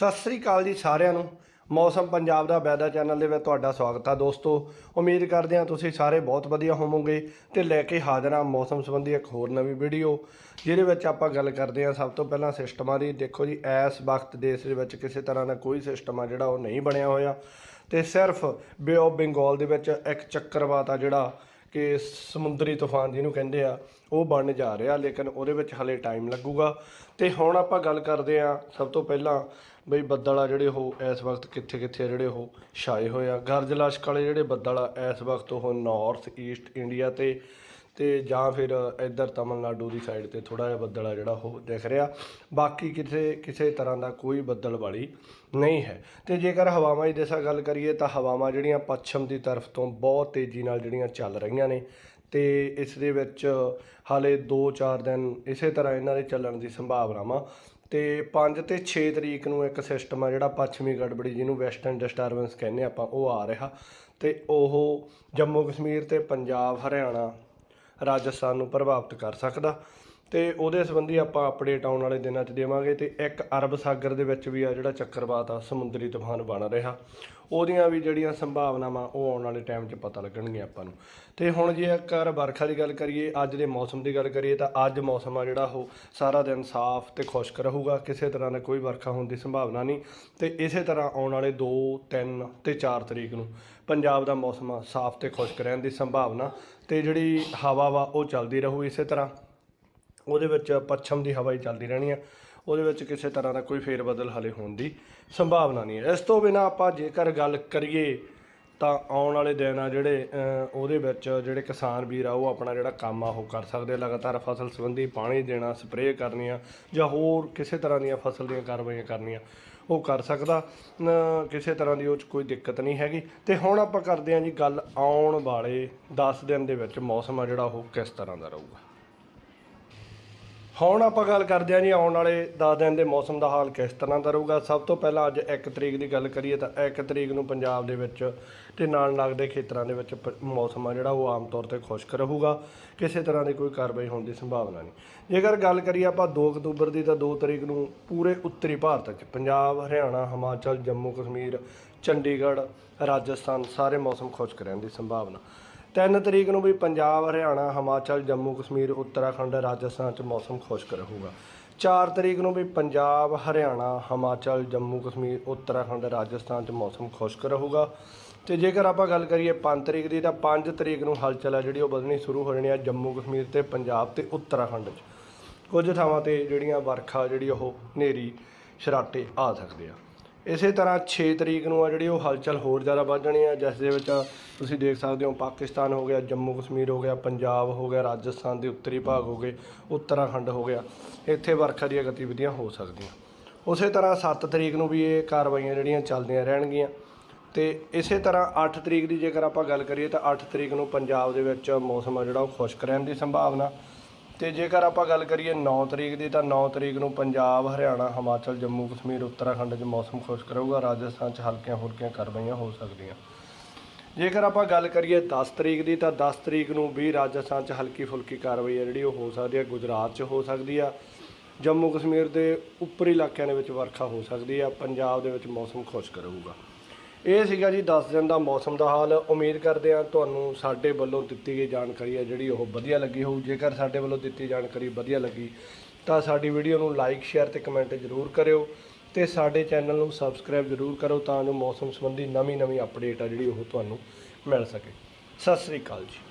ਸਤਿ ਸ੍ਰੀ ਅਕਾਲ ਜੀ ਸਾਰਿਆਂ ਨੂੰ। ਮੌਸਮ ਪੰਜਾਬ ਦਾ ਵੈਦਰ ਚੈਨਲ ਦੇ ਵਿੱਚ ਤੁਹਾਡਾ ਸਵਾਗਤ ਆ ਦੋਸਤੋ। ਉਮੀਦ ਕਰਦੇ ਹਾਂ ਤੁਸੀਂ ਸਾਰੇ ਬਹੁਤ ਵਧੀਆ ਹੋਵੋਗੇ ਤੇ ਲੈ ਕੇ ਹਾਜ਼ਰ ਹਾਂ ਮੌਸਮ ਸੰਬੰਧੀ ਇੱਕ ਹੋਰ ਨਵੀਂ ਵੀਡੀਓ, ਜਿਹਦੇ ਵਿੱਚ ਆਪਾਂ ਗੱਲ ਕਰਦੇ ਹਾਂ ਸਭ ਤੋਂ ਪਹਿਲਾਂ ਸਿਸਟਮਾਂ ਦੀ। ਦੇਖੋ ਜੀ, ਇਸ ਵਕਤ ਦੇਸ਼ ਦੇ ਵਿੱਚ ਕਿਸੇ ਤਰ੍ਹਾਂ ਦਾ ਕੋਈ ਸਿਸਟਮ ਆ ਜਿਹੜਾ ਉਹ ਨਹੀਂ ਬਣਿਆ ਹੋਇਆ ਤੇ ਸਿਰਫ ਬੇ ਆਫ ਬੰਗਾਲ ਦੇ ਵਿੱਚ ਇੱਕ ਚੱਕਰਵਾਤ ਆ ਜਿਹੜਾ ਕਿ ਸਮੁੰਦਰੀ ਤੂਫਾਨ ਜਿਹਨੂੰ ਕਹਿੰਦੇ ਆ, ਉਹ ਬਣਨ ਜਾ ਰਿਹਾ। ਲੇਕਿਨ ਉਹਦੇ ਵਿੱਚ ਹਲੇ ਟਾਈਮ ਲੱਗੂਗਾ। ਤੇ ਹੁਣ ਆਪਾਂ ਗੱਲ ਕਰਦੇ ਆ ਸਭ ਤੋਂ ਪਹਿਲਾਂ ਬਈ ਬੱਦਲ ਆ ਜਿਹੜੇ ਉਹ ਇਸ ਵਕਤ ਕਿੱਥੇ ਕਿੱਥੇ ਜਿਹੜੇ ਉਹ ਛਾਏ ਹੋਏ ਆ। ਗਰਜ ਲਸ਼ਕ ਵਾਲੇ ਜਿਹੜੇ ਬੱਦਲ ਆ, ਇਸ ਵਕਤ ਉਹ ਨਾਰਥ ਈਸਟ ਇੰਡੀਆ ਤੇ ਤੇ ਜਾਂ ਫਿਰ ਇੱਧਰ ਤਮਿਲਨਾਡੂ ਦੀ ਸਾਈਡ ਤੇ ਥੋੜਾ ਜਿਹਾ ਬੱਦਲ ਆ ਜਿਹੜਾ ਉਹ ਦਿਖ ਰਿਹਾ। ਬਾਕੀ ਕਿਸੇ ਕਿਸੇ ਤਰ੍ਹਾਂ ਦਾ ਕੋਈ ਬੱਦਲ ਵਾਲੀ ਨਹੀਂ ਹੈ। ਤੇ ਜੇਕਰ ਹਵਾਵਾਂ ਦੀ ਦਿਸ਼ਾ ਗੱਲ ਕਰੀਏ ਤਾਂ ਹਵਾਵਾਂ ਜਿਹੜੀਆਂ ਪੱਛਮ ਦੀ ਤਰਫ ਤੋਂ ਬਹੁਤ ਤੇਜ਼ੀ ਨਾਲ ਜਿਹੜੀਆਂ ਚੱਲ ਰਹੀਆਂ ਨੇ, ਤੇ ਇਸ ਦੇ ਵਿੱਚ ਹਾਲੇ 2-4 ਦਿਨ ਇਸੇ ਤਰ੍ਹਾਂ ਇਹਨਾਂ ਦੇ ਚੱਲਣ ਦੀ ਸੰਭਾਵਨਾਵਾਂ ਤੇ 5 ਤੇ 6 ਤਰੀਕ ਨੂੰ ਇੱਕ ਸਿਸਟਮ ਆ ਜਿਹੜਾ ਪੱਛਮੀ ਗੜਬੜੀ ਜਿਹਨੂੰ ਵੈਸਟਰਨ ਡਿਸਟਰਬੈਂਸ ਕਹਿੰਦੇ ਆਪਾਂ, ਉਹ ਆ ਰਿਹਾ। ਤੇ ਉਹ ਜੰਮੂ ਕਸ਼ਮੀਰ ਤੇ ਪੰਜਾਬ ਹਰਿਆਣਾ ਰਾਜਸਥਾਨ ਨੂੰ ਪ੍ਰਭਾਵਿਤ ਕਰ ਸਕਦਾ। ਤੇ ਉਹਦੇ ਸੰਬੰਧੀ ਆਪਾਂ ਅਪਡੇਟ ਆਉਣ ਵਾਲੇ ਦਿਨਾਂ 'ਚ ਦੇਵਾਂਗੇ ਤੇ ਇੱਕ ਅਰਬ ਸਾਗਰ ਦੇ ਵਿੱਚ ਵੀ ਆ ਜਿਹੜਾ ਚੱਕਰਵਾਤ ਆ, ਸਮੁੰਦਰੀ ਤੂਫਾਨ ਬਣ ਰਿਹਾ। ਉਹਦੀਆਂ ਵੀ ਜਿਹੜੀਆਂ ਸੰਭਾਵਨਾਵਾਂ ਉਹ ਆਉਣ ਵਾਲੇ ਟਾਈਮ 'ਚ ਪਤਾ ਲੱਗਣਗੀਆਂ ਆਪਾਂ ਨੂੰ। ਤੇ ਹੁਣ ਜੇ ਕਰ ਵਰਖਾ ਦੀ ਗੱਲ ਕਰੀਏ, ਅੱਜ ਦੇ ਮੌਸਮ ਦੀ ਗੱਲ ਕਰੀਏ ਤਾਂ ਅੱਜ ਮੌਸਮ ਆ ਜਿਹੜਾ ਉਹ ਸਾਰਾ ਦਿਨ ਸਾਫ਼ ਤੇ ਖੁਸ਼ਕ ਰਹੂਗਾ, ਕਿਸੇ ਤਰ੍ਹਾਂ ਦਾ ਕੋਈ ਵਰਖਾ ਹੋਣ ਦੀ ਸੰਭਾਵਨਾ ਨਹੀਂ। ਤੇ ਇਸੇ ਤਰ੍ਹਾਂ ਆਉਣ ਵਾਲੇ 2 3 ਤੇ 4 ਤਰੀਕ ਨੂੰ ਪੰਜਾਬ ਦਾ ਮੌਸਮ ਆ, ਸਾਫ਼ ਤੇ ਖੁਸ਼ਕ ਰਹਿਣ ਦੀ ਸੰਭਾਵਨਾ ਤੇ ਜਿਹੜੀ ਹਵਾ ਵਾ ਉਹ ਚੱਲਦੀ ਰਹੂ ਇਸੇ ਤਰ੍ਹਾਂ। ਉਹਦੇ ਵਿੱਚ ਪੱਛਮ ਦੀ ਹਵਾ ਹੀ ਚੱਲਦੀ ਰਹਿਣੀ ਆ। ਉਹਦੇ ਵਿੱਚ ਕਿਸੇ ਤਰ੍ਹਾਂ ਦਾ ਕੋਈ ਫੇਰ ਬਦਲ ਹਲੇ ਹੋਣ ਦੀ ਸੰਭਾਵਨਾ ਨਹੀਂ ਹੈ। ਇਸ ਤੋਂ ਬਿਨਾ ਆਪਾਂ ਜੇਕਰ ਗੱਲ ਕਰੀਏ ਤਾਂ ਆਉਣ ਵਾਲੇ ਦਿਨ ਆ ਜਿਹੜੇ ਉਹਦੇ ਵਿੱਚ ਜਿਹੜੇ ਕਿਸਾਨ ਵੀਰ ਆ, ਉਹ ਆਪਣਾ ਜਿਹੜਾ ਕੰਮ ਆ, ਉਹ ਕਰ ਸਕਦੇ ਲਗਾਤਾਰ ਫਸਲ ਸੰਬੰਧੀ ਪਾਣੀ ਦੇਣਾ, ਸਪਰੇਅ ਕਰਨੀ ਆ ਜਾਂ ਹੋਰ ਕਿਸੇ ਤਰ੍ਹਾਂ ਦੀਆਂ ਫਸਲ ਦੀਆਂ ਕਾਰਵਾਈਆਂ ਕਰਨੀਆਂ, ਉਹ ਕਰ ਸਕਦਾ। ਕਿਸੇ ਤਰ੍ਹਾਂ ਦੀ ਉਹ 'ਚ ਕੋਈ ਦਿੱਕਤ ਨਹੀਂ ਹੈਗੀ। ਤੇ ਹੁਣ ਆਪਾਂ ਕਰਦੇ ਹਾਂ ਜੀ ਗੱਲ ਆਉਣ ਵਾਲੇ 10 ਦਿਨ ਦੇ ਵਿੱਚ ਮੌਸਮ ਆ ਜਿਹੜਾ, ਉਹ ਕਿਸ ਤਰ੍ਹਾਂ ਦਾ ਰਹੂਗਾ? ਹੁਣ ਆਪਾਂ ਗੱਲ ਕਰਦੇ ਹਾਂ ਜੀ ਆਉਣ ਵਾਲੇ 10 ਦਿਨ ਦੇ ਮੌਸਮ ਦਾ ਹਾਲ ਕਿਸ ਤਰ੍ਹਾਂ ਦਾ ਰਹੂਗਾ। ਸਭ ਤੋਂ ਪਹਿਲਾਂ ਅੱਜ 1 ਤਰੀਕ ਦੀ ਗੱਲ ਕਰੀਏ ਤਾਂ 1 ਤਰੀਕ ਨੂੰ ਪੰਜਾਬ ਦੇ ਵਿੱਚ ਤੇ ਨਾਲ ਲੱਗਦੇ ਖੇਤਰਾਂ ਦੇ ਵਿੱਚ ਪ- ਮੌਸਮ ਆ ਜਿਹੜਾ ਉਹ ਆਮ ਤੌਰ ਤੇ ਖੁਸ਼ਕ ਰਹੂਗਾ। ਕਿਸੇ ਤਰ੍ਹਾਂ ਦੀ ਕੋਈ ਕਾਰਵਾਈ ਹੋਣ ਦੀ ਸੰਭਾਵਨਾ ਨਹੀਂ। ਜੇਕਰ ਗੱਲ ਕਰੀਏ ਆਪਾਂ 2 ਅਕਤੂਬਰ ਦੀ ਤਾਂ 2 ਤਰੀਕ ਨੂੰ ਪੂਰੇ ਉੱਤਰੀ ਭਾਰਤ 'ਚ ਪੰਜਾਬ, ਹਰਿਆਣਾ, ਹਿਮਾਚਲ, ਜੰਮੂ, ਕਸ਼ਮੀਰ, ਚੰਡੀਗੜ੍ਹ, ਰਾਜਸਥਾਨ ਸਾਰੇ ਮੌਸਮ ਖੁਸ਼ਕ ਰਹਿਣ ਦੀ ਸੰਭਾਵਨਾ। 3 ਤਰੀਕ ਨੂੰ ਵੀ ਪੰਜਾਬ, ਹਰਿਆਣਾ, ਹਿਮਾਚਲ, ਜੰਮੂ, ਕਸ਼ਮੀਰ, ਉੱਤਰਾਖੰਡ, ਰਾਜਸਥਾਨ 'ਚ ਮੌਸਮ ਖੁਸ਼ਕ ਰਹੂਗਾ 4 ਤਰੀਕ ਨੂੰ ਵੀ ਪੰਜਾਬ, ਹਰਿਆਣਾ, ਹਿਮਾਚਲ, ਜੰਮੂ, ਕਸ਼ਮੀਰ, ਉੱਤਰਾਖੰਡ, ਰਾਜਸਥਾਨ 'ਚ ਮੌਸਮ ਖੁਸ਼ਕ ਰਹੂਗਾ ਤੇ ਜੇਕਰ ਆਪਾਂ ਗੱਲ ਕਰੀਏ 5 ਤਰੀਕ ਦੀ, ਤਾਂ 5 ਤਰੀਕ ਨੂੰ ਹਲਚਲ ਹੈ ਜਿਹੜੀ ਉਹ ਵਧਣੀ ਸ਼ੁਰੂ ਹੋ ਜਾਣੀ ਹੈ ਜੰਮੂ, ਕਸ਼ਮੀਰ ਤੇ ਪੰਜਾਬ ਤੇ ਉੱਤਰਾਖੰਡ 'ਚ। ਕੁਝ ਥਾਵਾਂ ਤੇ ਜਿਹੜੀਆਂ ਵਰਖਾ ਜਿਹੜੀ ਉਹ ਹਨੇਰੀ ਸ਼ਰਾਟੇ ਆ ਸਕਦੇ ਆ। ਇਸੇ ਤਰ੍ਹਾਂ 6 ਤਰੀਕ ਨੂੰ ਆ ਜਿਹੜੀ ਉਹ ਹਲਚਲ ਹੋਰ ਜ਼ਿਆਦਾ ਵੱਧ ਜਾਣੀ ਆ, ਜਿਸ ਦੇ ਵਿੱਚ ਤੁਸੀਂ ਦੇਖ ਸਕਦੇ ਹੋ ਪਾਕਿਸਤਾਨ ਹੋ ਗਿਆ, ਜੰਮੂ ਕਸ਼ਮੀਰ ਹੋ ਗਿਆ, ਪੰਜਾਬ ਹੋ ਗਿਆ, ਰਾਜਸਥਾਨ ਦੇ ਉੱਤਰੀ ਭਾਗ ਹੋ ਗਏ, ਉੱਤਰਾਖੰਡ ਹੋ ਗਿਆ। ਇੱਥੇ ਵਰਖਾ ਦੀਆਂ ਗਤੀਵਿਧੀਆਂ ਹੋ ਸਕਦੀਆਂ। ਉਸੇ ਤਰ੍ਹਾਂ 7 ਤਰੀਕ ਨੂੰ ਵੀ ਇਹ ਕਾਰਵਾਈਆਂ ਜਿਹੜੀਆਂ ਚੱਲਦੀਆਂ ਰਹਿਣਗੀਆਂ। ਤੇ ਇਸੇ ਤਰ੍ਹਾਂ 8 ਤਰੀਕ ਦੀ ਜੇਕਰ ਆਪਾਂ ਗੱਲ ਕਰੀਏ ਤਾਂ 8 ਤਰੀਕ ਨੂੰ ਪੰਜਾਬ ਦੇ ਵਿੱਚ ਮੌਸਮ ਆ ਜਿਹੜਾ ਉਹ ਖੁਸ਼ਕ ਰਹਿਣ ਦੀ ਸੰਭਾਵਨਾ। ਤੇ ਜੇਕਰ ਆਪਾਂ ਗੱਲ ਕਰੀਏ 9 ਤਰੀਕ ਦੀ, ਤਾਂ 9 ਤਰੀਕ ਨੂੰ ਪੰਜਾਬ, ਹਰਿਆਣਾ, ਹਿਮਾਚਲ, ਜੰਮੂ, ਕਸ਼ਮੀਰ, ਉੱਤਰਾਖੰਡ 'ਚ ਮੌਸਮ ਖੁਸ਼ਕ ਰਹੂਗਾ। ਰਾਜਸਥਾਨ 'ਚ ਹਲਕੀਆਂ ਫੁਲਕੀਆਂ ਕਾਰਵਾਈਆਂ ਹੋ ਸਕਦੀਆਂ। ਜੇਕਰ ਆਪਾਂ ਗੱਲ ਕਰੀਏ 10 ਤਰੀਕ ਦੀ, ਤਾਂ 10 ਤਰੀਕ ਨੂੰ ਵੀ ਰਾਜਸਥਾਨ 'ਚ ਹਲਕੀ ਫੁਲਕੀ ਕਾਰਵਾਈ ਹੈ ਜਿਹੜੀ, ਉਹ ਹੋ ਸਕਦੀ ਹੈ। ਗੁਜਰਾਤ 'ਚ ਹੋ ਸਕਦੀ ਆ। ਜੰਮੂ, ਕਸ਼ਮੀਰ ਦੇ ਉੱਪਰੀ ਇਲਾਕਿਆਂ ਦੇ ਵਿੱਚ ਵਰਖਾ ਹੋ ਸਕਦੀ ਆ। ਪੰਜਾਬ ਦੇ ਵਿੱਚ ਮੌਸਮ ਖੁਸ਼ਕ ਰਹੂਗਾ। ਇਹ ਸੀਗਾ ਜੀ 10 ਦਿਨ ਦਾ ਮੌਸਮ ਦਾ ਹਾਲ। ਉਮੀਦ ਕਰਦੇ ਹਾਂ ਤੁਹਾਨੂੰ ਸਾਡੇ ਵੱਲੋਂ ਦਿੱਤੀ ਗਈ ਜਾਣਕਾਰੀ ਹੈ ਜਿਹੜੀ ਉਹ ਵਧੀਆ ਲੱਗੀ ਹੋਊ। ਜੇਕਰ ਸਾਡੇ ਵੱਲੋਂ ਦਿੱਤੀ ਜਾਣਕਾਰੀ ਵਧੀਆ ਲੱਗੀ, ਤਾਂ ਸਾਡੀ ਵੀਡੀਓ ਨੂੰ ਲਾਈਕ ਸ਼ੇਅਰ ਤੇ ਕਮੈਂਟ ਜ਼ਰੂਰ ਕਰਿਓ ਤੇ ਸਾਡੇ ਚੈਨਲ ਨੂੰ ਸਬਸਕ੍ਰਾਈਬ ਜ਼ਰੂਰ ਕਰੋ ਤਾਂ ਜੋ ਮੌਸਮ ਸੰਬੰਧੀ ਨਵੀਂ ਨਵੀਂ ਅਪਡੇਟ ਆ ਜਿਹੜੀ ਉਹ ਤੁਹਾਨੂੰ ਮਿਲ ਸਕੇ। ਸਤਿ ਸ੍ਰੀ ਅਕਾਲ ਜੀ।